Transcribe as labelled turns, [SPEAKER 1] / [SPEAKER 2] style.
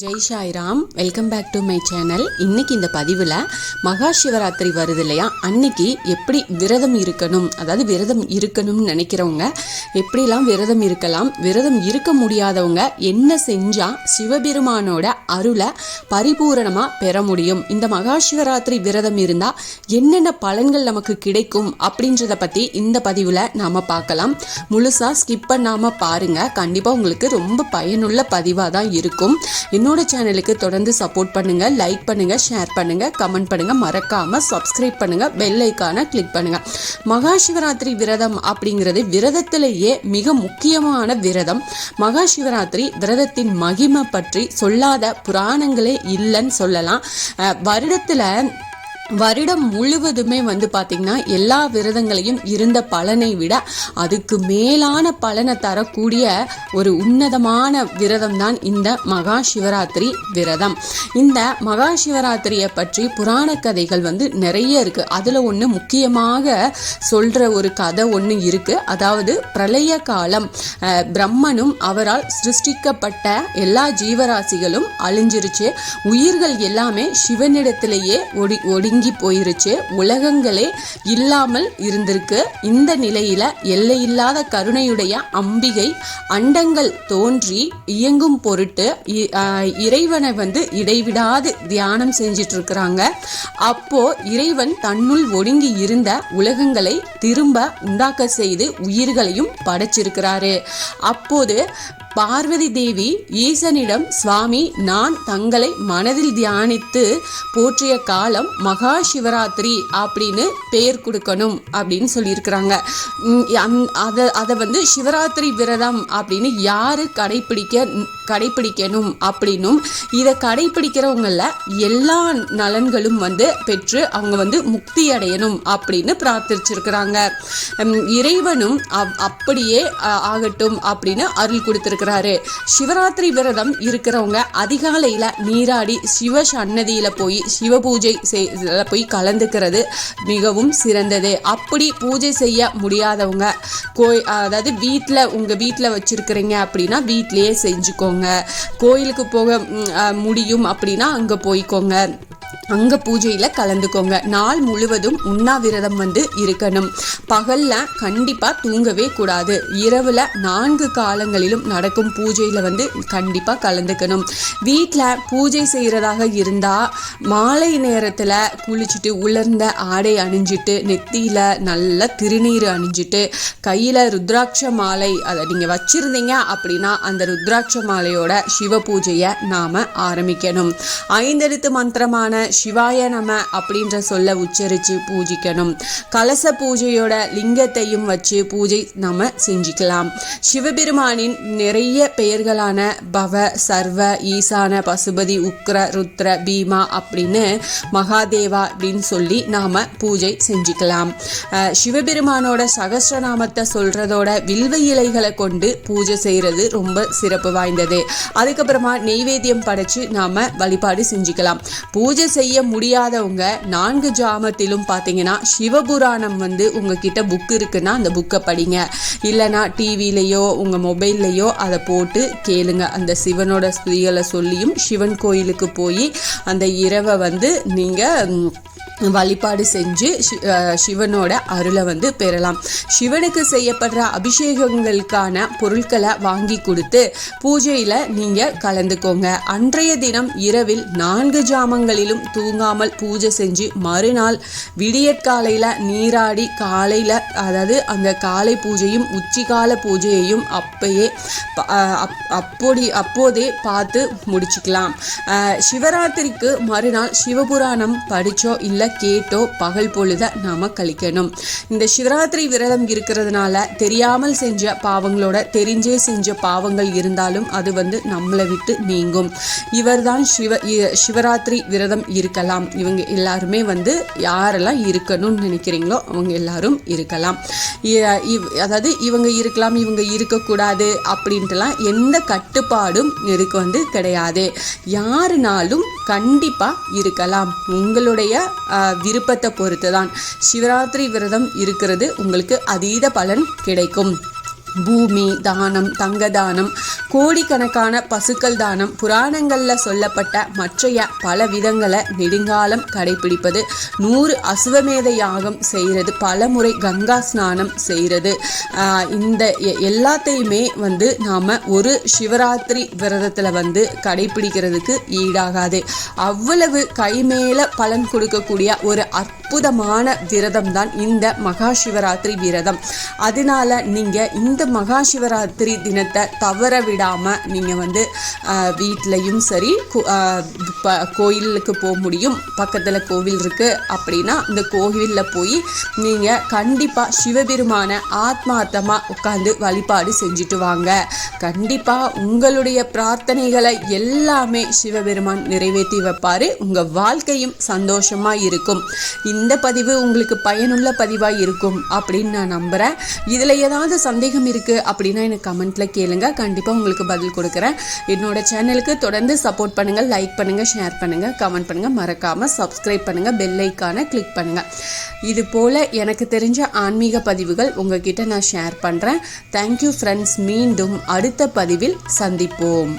[SPEAKER 1] Jai Sairam welcome back to my channel. இன்னைக்கு இந்த பதிவில் மகா சிவராத்திரி வருது இல்லையா? அன்னைக்கு எப்படி விரதம் இருக்கணும்? அதாவது விரதம் இருக்கணும்னு நினைக்கிறவங்க எப்படிலாம் விரதம் இருக்கலாம்? விரதம் இருக்க முடியாதவங்க என்ன செஞ்சால் சிவபெருமானோட அருளை பரிபூரணமாக பெற முடியும்? இந்த மகா சிவராத்திரி விரதம் இருந்தால் என்னென்ன பலன்கள் நமக்கு கிடைக்கும் அப்படின்றத பற்றி இந்த பதிவில் நாம் பார்க்கலாம். முழுசாக ஸ்கிப் பண்ணாமல் பாருங்கள் கண்டிப்பாக உங்களுக்கு ரொம்ப பயனுள்ள பதிவாக தான் இருக்கும். என்னோட சேனலுக்கு தொடர்ந்து சப்போர்ட் பண்ணுங்க லைக் பண்ணுங்க ஷேர் பண்ணுங்க கமெண்ட் பண்ணுங்க. மறக்காம சப்ஸ்கிரைப் பண்ணுங்க பெல் ஐக்கான கிளிக் பண்ணுங்க. மகா சிவராத்திரி விரதம் அப்படிங்கிறது விரதத்திலேயே மிக முக்கியமான விரதம். மகா சிவராத்திரி விரதத்தின் மகிமை பற்றி சொல்லாத புராணங்களே இல்லைன்னு சொல்லலாம். வருடத்தில் வருடத்துல வருடம் முழுவதுமே வந்து பார்த்திங்கன்னா எல்லா விரதங்களையும் இருந்த பலனை விட அதுக்கு மேலான பலனை தரக்கூடிய ஒரு உன்னதமான விரதம் தான் இந்த மகா சிவராத்திரி விரதம். இந்த மகா சிவராத்திரியை பற்றி புராண கதைகள் வந்து நிறைய இருக்குது அதில் ஒன்று முக்கியமாக சொல்கிற ஒரு கதை ஒன்று இருக்குது அதாவது பிரளய காலம் பிரம்மனும் அவரால் சிருஷ்டிக்கப்பட்ட எல்லா ஜீவராசிகளும் அழிஞ்சிருச்சு. உயிர்கள் எல்லாமே சிவனிடத்திலேயே ஒடி ஒடுங்கி போயிருச்சு. உலகங்களே இல்லாமல் இருந்திருக்கு. இந்த நிலையில எல்லையில்லாத கருணையுடைய அம்பிகை அண்டங்கள் தோன்றி இயங்கும் பொருட்டு இ- இறைவனை வந்து இடைவிடாது தியானம் செஞ்சிட்டு இருக்கிறாங்க அப்போ இறைவன் தன்னுள் ஒடுங்கி இருந்த உலகங்களை திரும்ப உண்டாக்க செய்து உயிர்களையும் படைச்சிருக்கிறாரு. அப்போது பார்வதி தேவி ஈசனிடம் சுவாமி நான் தங்களை மனதில் தியானித்து போற்றிய காலம் மகா சிவராத்திரி அப்படின்னு பெயர் கொடுக்கணும் அப்படின்னு சொல்லியிருக்கிறாங்க. அந்- அதை அதை வந்து சிவராத்திரி விரதம் அப்படின்னு யாரு கடைப்பிடிக்க கடைப்பிடிக்கணும் அப்படின்னும் இதை கடைப்பிடிக்கிறவங்கள எல்லா நலன்களும் வந்து பெற்று அவங்க வந்து முக்தி அடையணும் அப்படின்னு பிரார்த்திச்சிருக்கிறாங்க. இறைவனும் அப்படியே ஆகட்டும் அப்படின்னு அருள் இருக்கிறாரு. சிவராத்திரி விரதம் இருக்கிறவங்க அதிகாலையில நீராடி சிவ சன்னதியில போய் சிவ பூஜை போய் கலந்துக்கிறது மிகவும் சிறந்தது. அப்படி பூஜை செய்ய முடியாதவங்க கோய் அதாவது வீட்டில் உங்கள் வீட்டில் வச்சிருக்கிறீங்க அப்படின்னா வீட்டிலேயே செஞ்சுக்கோங்க. கோயிலுக்கு போக முடியும் அப்படின்னா அங்கே போய்க்கோங்க. அங்க பூஜையில கலந்துக்கோங்க. நாள் முழுவதும் உண்ணாவிரதம் வந்து இருக்கணும். பகல்ல கண்டிப்பா தூங்கவே கூடாது. இரவுல நான்கு காலங்களிலும் நடக்கும் பூஜையில வந்து கண்டிப்பா கலந்துக்கணும். வீட்டில் பூஜை செய்யறதாக இருந்தா மாலை நேரத்துல குளிச்சுட்டு உலர்ந்த ஆடை அணிஞ்சிட்டு நெத்தியில நல்ல திருநீர் அணிஞ்சிட்டு கையில ருத்ராட்ச மாலை அதை நீங்க வச்சிருந்தீங்க அப்படின்னா அந்த ருத்ராட்ச மாலையோட சிவ பூஜையை நாம ஆரம்பிக்கணும். ஐந்தெழுத்து மந்திரமான சிவாய நம அப்படின்ற சொல்ல உச்சரித்து பூஜிக்கணும். கலச பூஜையோட லிங்கத்தையும் வச்சு பூஜை நம்ம செஞ்சுக்கலாம். சிவபெருமானின் நிறைய பெயர்களான பவ சர்வ ஈசான பசுபதி உக்ர ருத்ர பீமா அப்படின்னு மகாதேவா அப்படின்னு சொல்லி நாம பூஜை செஞ்சுக்கலாம். சிவபெருமானோட சகசிரநாமத்தை சொல்றதோட வில்வ இலைகளை கொண்டு பூஜை செய்யறது ரொம்ப சிறப்பு வாய்ந்தது. அதுக்கப்புறமா நெய்வேத்தியம் படைச்சு நாம வழிபாடு செஞ்சுக்கலாம். பூஜை செய்ய முடியாதவங்க நான்கு ஜாமத்திலும் பார்த்தீங்கன்னா சிவபுராணம் வந்து உங்ககிட்ட புக் இருக்குன்னா அந்த புக்கை படிங்க. இல்லைன்னா டிவிலையோ உங்கள் மொபைல்லையோ அதை போட்டு கேளுங்க. அந்த சிவனோட ஸ்திரீகளை சொல்லியும் சிவன் கோயிலுக்கு போய் அந்த இரவை வந்து நீங்கள் வழிபாடு செஞ்சு சிவனோட அருளை வந்து பெறலாம். சிவனுக்கு செய்யப்படுற அபிஷேகங்களுக்கான பொருட்களை வாங்கி கொடுத்து பூஜையில் நீங்கள் கலந்துக்கோங்க. அன்றைய தினம் இரவில் நான்கு ஜாமங்களிலும் தூங்காமல் பூஜை செஞ்சு மறுநாள் விடியற்காலையில் நீராடி காலையில் அதாவது அந்த காலை பூஜையும் உச்சிகால பூஜையையும் அப்பயே அப்- அப்போடி அப்போதே பார்த்து முடிச்சுக்கலாம். சிவராத்திரிக்கு மறுநாள் சிவபுராணம் படித்தோ இல்லை கேட்டோ பகல் பொழுத நாம கழிக்கணும். இந்த சிவராத்திரி விரதம் இருக்கிறதுனால தெரியாமல் செஞ்ச பாவங்களோட தெரிஞ்சே செஞ்ச பாவங்கள் இருந்தாலும் அது வந்து நம்மளை விட்டு நீங்கும். இவர்தான் சிவ சிவராத்திரி விரதம் இருக்கலாம். இவங்க எல்லாருமே வந்து யாரெல்லாம் இருக்கணும்னு நினைக்கிறீங்களோ அவங்க எல்லாரும் இருக்கலாம். இவ்- அதாவது இவங்க இருக்கலாம் இவங்க இருக்கக்கூடாது அப்படின்ட்டுலாம் எந்த கட்டுப்பாடும் இதுக்கு வந்து கிடையாது. யாருனாலும் கண்டிப்பாக இருக்கலாம். உங்களுடைய விருப்பத்தை பொறுத்து தான் சிவராத்திரி விரதம் இருக்கிறது. உங்களுக்கு அதீத பலன் கிடைக்கும். பூமி தானம் தங்க தானம் கோடிக்கணக்கான பசுக்கள் தானம் புராணங்களில் சொல்லப்பட்ட மற்றைய பல விதங்களை நெடுங்காலம் கடைபிடிப்பது நூறு அசுவமேத யாகம் செய்கிறது பல முறை கங்கா ஸ்நானம் செய்கிறது. இந்த எ- எல்லாத்தையுமே வந்து நாம் ஒரு சிவராத்திரி விரதத்தில் வந்து கடைபிடிக்கிறதுக்கு ஈடாகாது. அவ்வளவு கைமேல பலன் கொடுக்கக்கூடிய ஒரு அற்புதமான விரதம் தான் இந்த மகா சிவராத்திரி விரதம். அதனால நீங்கள் இந்த மகா சிவராத்திரி தினத்தை தவற விட விடாமல் நீங்கள் வந்து வீட்லேயும் சரி ப- கோயிலுக்கு போக முடியும். பக்கத்தில் கோவில் இருக்குது அப்படின்னா இந்த கோவிலில் போய் நீங்கள் கண்டிப்பாக சிவபெருமான ஆத்மார்த்தமாக உட்காந்து வழிபாடு செஞ்சுட்டு வாங்க. கண்டிப்பாக உங்களுடைய பிரார்த்தனைகளை எல்லாமே சிவபெருமான் நிறைவேற்றி வைப்பார். உங்கள் வாழ்க்கையும் சந்தோஷமாக இருக்கும். இந்த பதிவு உங்களுக்கு பயனுள்ள பதிவாக இருக்கும் அப்படின்னு நான் நம்புகிறேன் இதில் ஏதாவது சந்தேகம் இருக்குது அப்படின்னா எனக்கு கமெண்ட்டில் கேளுங்க. கண்டிப்பாக உங்களுக்கு உங்களுக்கு பதில் கொடுக்குறேன். என்னோட சேனலுக்கு தொடர்ந்து சப்போர்ட் பண்ணுங்கள் லைக் பண்ணுங்கள் ஷேர் பண்ணுங்கள் கமெண்ட் பண்ணுங்கள் மறக்காமல் சப்ஸ்கிரைப் பண்ணுங்கள் பெல் ஐக்கானை கிளிக் பண்ணுங்கள் இது போல் எனக்கு தெரிஞ்ச ஆன்மீக பதிவுகள் உங்ககிட்ட நான் ஷேர் பண்ணுறேன் தேங்க்யூ ஃப்ரெண்ட்ஸ் மீண்டும் அடுத்த பதிவில் சந்திப்போம்.